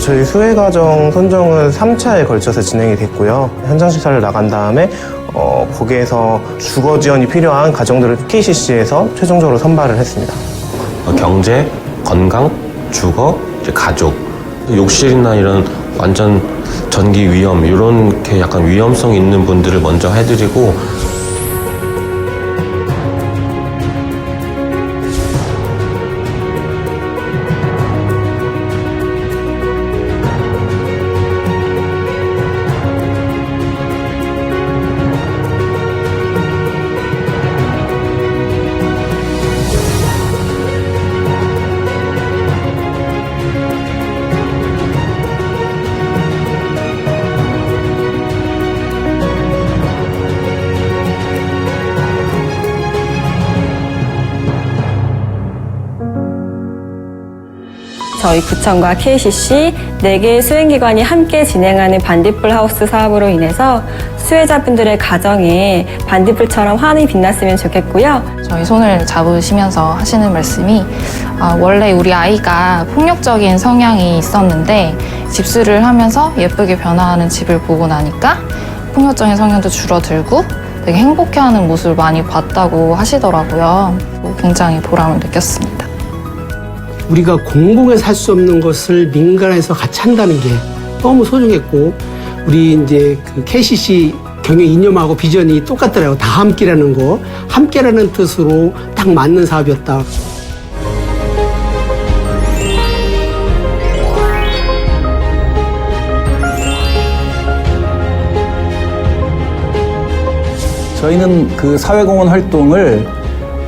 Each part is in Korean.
저희 수혜 과정 선정은 3차에 걸쳐서 진행이 됐고요. 현장 시사를 나간 다음에 어, 거기에서 주거 지원이 필요한 가정들을 KCC에서 최종적으로 선발을 했습니다. 어, 경제, 건강, 주거, 이제 가족, 욕실이나 이런 완전 전기 위험 이렇게 약간 위험성 있는 분들을 먼저 해드리고 저희 구청과 KCC 4개의 수행기관이 함께 진행하는 반딧불 하우스 사업으로 인해서 수혜자분들의 가정에 반딧불처럼 환히 빛났으면 좋겠고요. 저희 손을 잡으시면서 하시는 말씀이 아, 원래 우리 아이가 폭력적인 성향이 있었는데 집수를 하면서 예쁘게 변화하는 집을 보고 나니까 폭력적인 성향도 줄어들고 되게 행복해하는 모습을 많이 봤다고 하시더라고요. 굉장히 보람을 느꼈습니다. 우리가 공공에서 할 수 없는 것을 민간에서 같이 한다는 게 너무 소중했고 우리 이제 그 KCC 경영 이념하고 비전이 똑같더라고요. 다 함께라는 거, 함께라는 뜻으로 딱 맞는 사업이었다. 저희는 그 사회공헌 활동을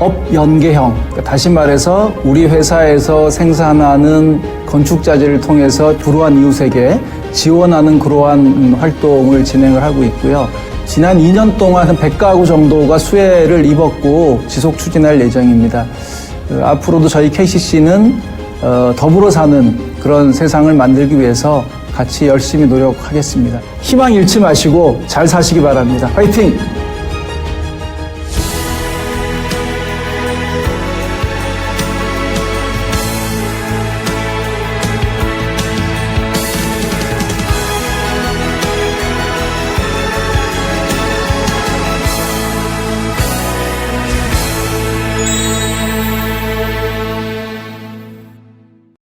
업 연계형, 그러니까 다시 말해서 우리 회사에서 생산하는 건축 자재를 통해서 불우한 이웃에게 지원하는 그러한 활동을 진행을 하고 있고요. 지난 2년 동안 한 100가구 정도가 수혜를 입었고 지속 추진할 예정입니다. 그 앞으로도 저희 KCC는 어, 더불어 사는 그런 세상을 만들기 위해서 같이 열심히 노력하겠습니다. 희망 잃지 마시고 잘 사시기 바랍니다. 화이팅!